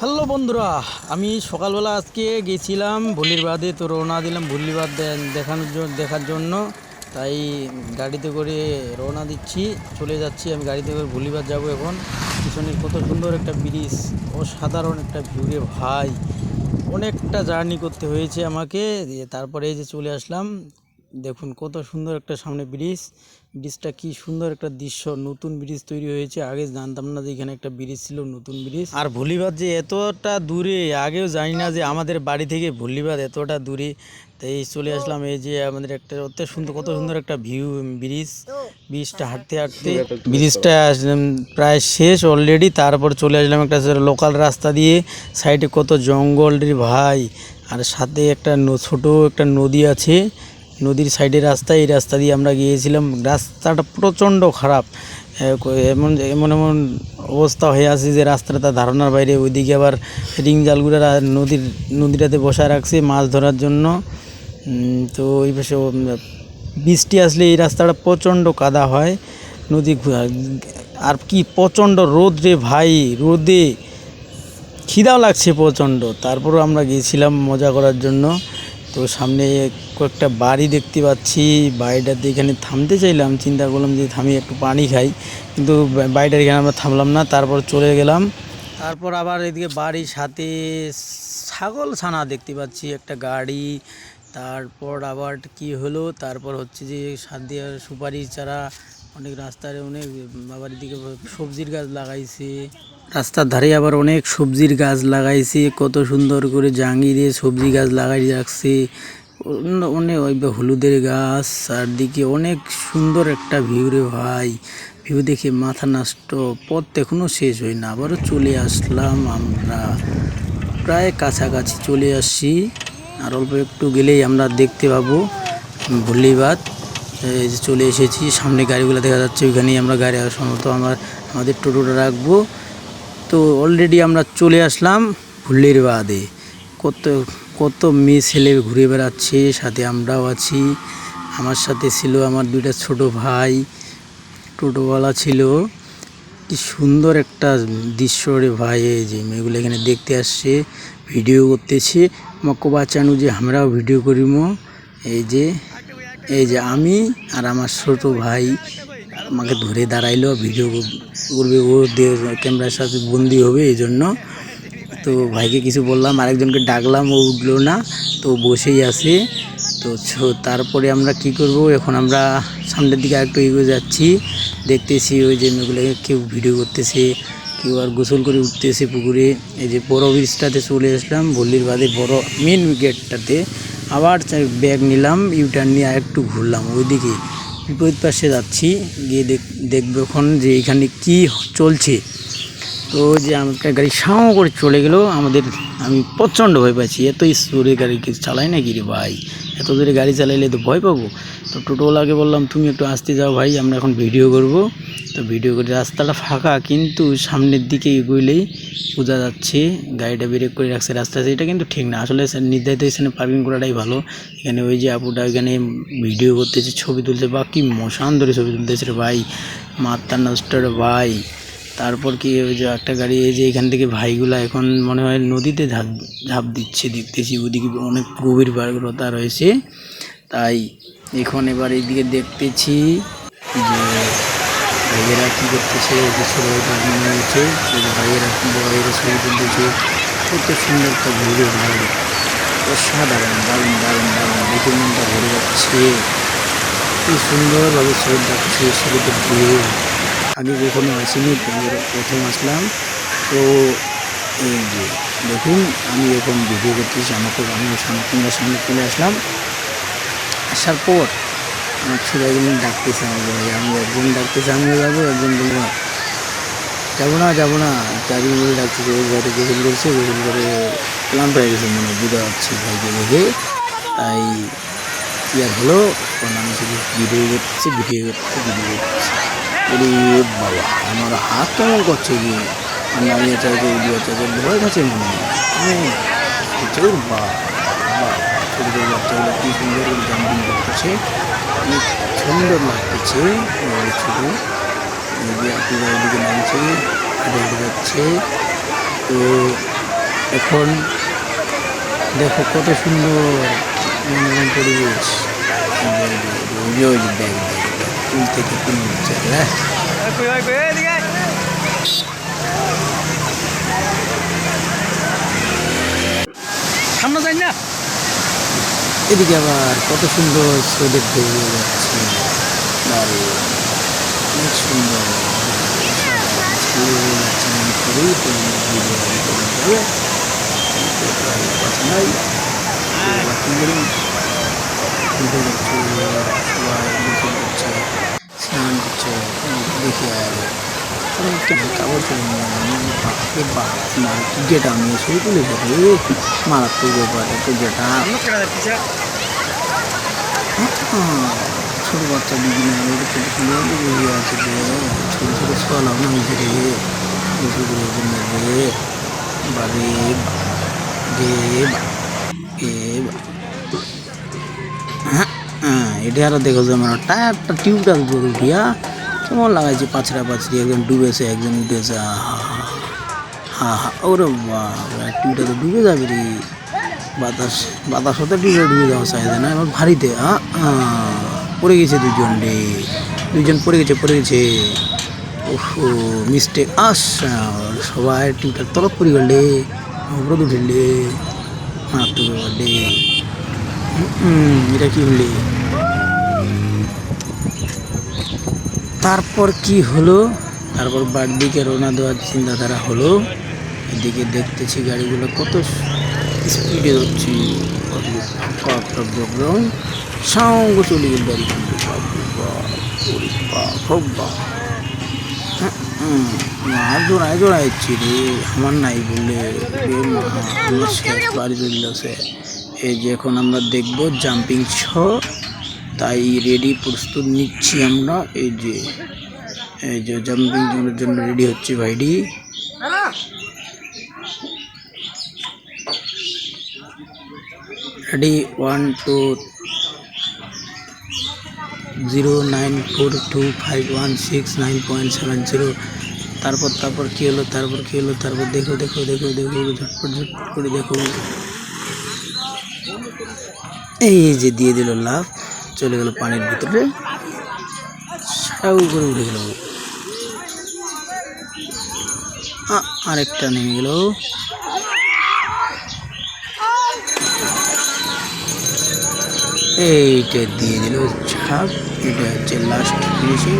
Hello বন্ধুরা, আমি সকালবেলা আজকে গেছিলাম ভুলির বাদে তো রওনা দিলাম ভুলির বাদ দেখানোর জন্য দেখার জন্য। তাই গাড়িতে করে রওনা দিচ্ছি, চলে যাচ্ছি আমি গাড়িতে করে ভুলিবাদ যাব এখন। পিছনের কত সুন্দর একটা ব্রিজ, অসাধারণ একটা ভিউ রে ভাই। অনেকটা জার্নি করতে হয়েছে আমাকে তারপরে এই যে চলে আসলাম। দেখুন কত সুন্দর একটা সামনে ব্রিজ ব্রিজটা কি সুন্দর একটা দৃশ্য, নতুন ব্রিজ তৈরি হয়েছে, আগে জানতাম না যে এখানে একটা ব্রিজ ছিল, নতুন ব্রিজ। আর ভলিবাদ যে এতটা দূরে, আগেও জানি না যে আমাদের বাড়ি থেকে ভলিবাদ এতটা দূরে। তাই চলে আসলাম, এই যে আমাদের একটা অত সুন্দর, কত সুন্দর একটা ভিউ, ব্রিজ। ব্রিজটা হাঁটতে হাঁটতে ব্রিজটা প্রায় শেষ অলরেডি তারপর চলে আসলাম একটা লোকাল রাস্তা দিয়ে সাইডে কত জঙ্গল রে ভাই। আর সাথে একটা ছোট একটা নদী আছে নদীর সাইডে রাস্তা, এই রাস্তা দিয়ে আমরা গিয়েছিলাম। রাস্তাটা প্রচণ্ড খারাপ। এমন এমন এমন অবস্থা হয়ে আছে যে রাস্তাটা তার ধারণার বাইরে। ওইদিকে আবার রিং জালগুলো নদীর, নদীটাতে বসায় রাখছে মাছ ধরার জন্য। তো ওই পাশে বৃষ্টি আসলে এই রাস্তাটা প্রচণ্ড কাদা হয়। নদী আর কি প্রচণ্ড রোদ রে ভাই, রোদে। খিদাও লাগছে প্রচণ্ড। তারপরও আমরা গিয়েছিলাম মজা করার জন্য। তো সামনে কয়েকটা বাড়ি দেখতে পাচ্ছি। বাড়িটাতে এখানে থামতে চাইলাম, চিন্তা করলাম যে থামি একটু পানি খাই। কিন্তু বাড়িটার এখানে আমরা থামলাম না, তারপর চলে গেলাম। তারপর আবার এদিকে বাড়ির সাথে ছাগল ছানা দেখতে পাচ্ছি, একটা গাড়ি। তারপর আবার কি হলো? তারপর হচ্ছে যে সাদিয়া সুপারি চারা অনেক রাস্তার অনেক আবার এদিকে সবজির গাছ লাগাইছে। রাস্তার ধারে আবার অনেক সবজির গাছ লাগাইছে, কত সুন্দর করে জাঙ্গি দিয়ে সবজি গাছ লাগাই রাখছে। অনেক ওই হলুদের গাছ, চারদিকে অনেক সুন্দর একটা ভিউ রে ভাই। ভিউ দেখে মাথা নষ্ট, পথ এখনও শেষ হয় না। আবারও চলে আসলাম আমরা। প্রায় কাছাকাছি চলে আসছি। আর অল্প একটু গেলেই আমরা দেখতে পাবো। যে চলে এসেছি। সামনে গাড়িগুলো দেখা যাচ্ছে, ওইখানেই আমরা গাড়ি সম্ভবত আমার, আমাদের টোটোটা রাখব। তো অলরেডি আমরা চলে আসলাম ভুল্লির বাদে কত কত মেয়ে ছেলে ঘুরে বেড়াচ্ছে, সাথে আমরাও আছি। আমার সাথে ছিল আমার দুইটা ছোট ভাই, টোটোওয়ালা ছিল। কি সুন্দর একটা দৃশ্য রে ভাই, এই যে মেয়েগুলো এখানে দেখতে আসছে, ভিডিও করতেছে। মক্কো বাঁচানো যে আমরাও ভিডিও করিম। এই যে এই যে আমি আর আমার ছোট ভাই, আমাকে ধরে দাঁড়াইলো, ভিডিও করবে, ও ক্যামেরার সাথে বন্দি হবে, এই জন্য তো ভাইকে কিছু বললাম, আরেকজনকে ডাকলাম, ও উঠল না, তো বসেই আছে। তো তারপরে আমরা কি করব? এখন আমরা সামনের দিকে একটু এগিয়ে যাচ্ছি। দেখতেছি ওই যে মেয়েগুলোকে কেউ ভিডিও করতেছে, কেউ আর গোসল করে উঠতেছে পুকুরে। এই যে বড় ব্রিজটাতে চলে আসলাম ভল্লির বাদে বড় মেন গেটটাতে আবার ব্যাগ নিলাম ইউটার্ন নিয়ে আরেকটু ঘুরলাম। ওইদিকে বিপরীত পাশে যাচ্ছি, গিয়ে দেখ, দেখব এখন যে এখানে কি চলছে। তো যে আমাকে গাড়ি সাও করে চলে গেলো, আমাদের আমি প্রচণ্ড ভয় পাচ্ছি। এত জোরে গাড়ি চালাই নাকি রে ভাই? এত দূরে গাড়ি চালাইলে তো ভয় পাবো। তো টোটোওয়ালাকে বললাম, তুমি একটু আসতে যাও ভাই, আমরা এখন ভিডিও করব। তো ভিডিও করে রাস্তাটা ফাঁকা, কিন্তু সামনের দিকে এগোইলেই বোঝা যাচ্ছে গাড়িটা ব্রেক করে রাখছে রাস্তা এটা কিন্তু ঠিক না। আসলে নির্ধারিত স্থানে পার্কিং করাটাই ভালো। এখানে ওই যে আপুটা এখানে ভিডিও করতেছে, ছবি তুলছে। বা কি মশান ধরে ছবি তুলতেছে রে ভাই। মাত্রা নষ্ট ভাই। তারপর কি যে একটা গাড়ি, এই যে এখান থেকে ভাইগুলা এখন মনে হয় নদীতে ঝাঁপ ঝাঁপ দিচ্ছে, দেখতেছি। ওদিকে অনেক গভীর বারতা রয়েছে। তাই এখন এবার এইদিকে দেখতেছি যে ভাইয়েরা কী করতেছে, এই যে ভাইয়েরা ভাইয়েরা ছবি তুলতেছে। কত সুন্দর একটা ঘুরে ভাই অসাধারণ, দারুণ দারুণ দারুণ। দেখে মনটা ভরে যাচ্ছে। কি সুন্দরভাবে ছবি যাচ্ছে ছবিতে ভিউ। আগে কখনো আসিনি প্রথম- আসলাম। তো এই যে, দেখুন, আমি এখন ভিডিও করতেছি আমাকে আমি সামনে সামনে চলে আসলাম। আসার পর আমার ছেলেগুলো ডাকতেছে আমাকে ভাই আমি একজন ডাকতেছে, আমিও যাব, একজন বলব যাব না যাব না, চারজন বলে ডাকতেছে ওই ঘরে গোসল করছে গোসল করে ক্লান্ত হয়ে গেছে, মনে বুঝতে পারছি ভাইকে দেখে। তাই কি আর হলো? কারণ আমি শুধু ভিডিও করতেছি ভিডিও করতেছি ভিডিও করতেছি বাবা, আমার হাত কেমন করছে কি আমি এটা ভিডিও চাইছে ভয় খাচ্ছে মনে হয়। বা বাচ্চাগুলো কি সুন্দর করে জাম্পিং করতেছে অনেক সুন্দর লাগতেছে ছোটো এই যে এদিকে নামছে, হেঁটে যাচ্ছে। তো এখন দেখো কত সুন্দর মনোরম পরিবেশ। ওই যে ওই যে দেখ দেখ দেখ ফুল থেকে ফুল উঠছে হ্যাঁ সামনে যাই না এদিকে আবার কত সুন্দর সোদের ডুবে যাচ্ছে বাড়ি অনেক সুন্দর করেই তো ভিডিও করতে হবে কথা নাই বাকি বলুন ঘুরতে যাচ্ছে সবাই গোসল করছে স্নান করছে দেখি আর কেমন কাপড় চলে বাপরে বাপ মার কি গেটা নিয়ে শুরু তুলেছে রে? মারাত্মক ব্যাপার একটু গেটা ছোট বাচ্চা ছোট সুন্দর বসে আছে রে। ছোট ছোট সলাও নামছে রে। গোসল করে রে বারে রে বা এটা আরও দেখো যে আমার টায়ারটা টিউবটা উঠিয়া কেমন লাগাইছে, পাছড়া পাছড়ি একজন ডুবেছে একজন উঠেছে হা হা ওরে টিউবটা তো ডুবে যাবে রে। বাতাস বাতাস হতে টিউবটা ডুবে যাওয়া চাইছে না এবার ভারীতে পড়ে গেছে দুজন রে দুজন পড়ে গেছে পড়ে গেছে। ওহো মিস্টেক আস সবাই টিউবটা তরফ পড়ে গেলে উপরে উঠলে মারাত্মক ব্যাপার রে। এটা কি হলে তারপর কি হলো তারপর বাড়ির দিকে রওনা দেওয়ার চিন্তাধারা হলো এদিকে দেখতেছি গাড়িগুলো কত স্পিডে ব্যাকগ্রাউন্ড সঙ্গ চলে গেল গাড়ি। হ্যাঁ, মা জোড়ায় জোড়াইছি রে আমার নাই বলে রে মা আমার শেষ বাড়ি চলছে এই যে এখন আমরা দেখব জাম্পিং ছ তাই রেডি প্রস্তুত নিচ্ছি আমরা। এই যে এই যে জাম্পিং জোনের জন্য রেডি হচ্ছে ভাইডি ready one two zero nine four two five one six nine point seven zero তারপর তারপর কী হলো? তারপর কী হলো? তারপর দেখো দেখো দেখো দেখো ঝটপট ঝটপট করে দেখো। এই যে, দিয়ে দিল লাভ চলে গেল পানির ভিতরে। সাউ করে উঠে গেল। আরেকটা নেমে গেল। এইটা দিয়ে দিল ছাপ। এটা হচ্ছে লাস্ট ফিনিশিং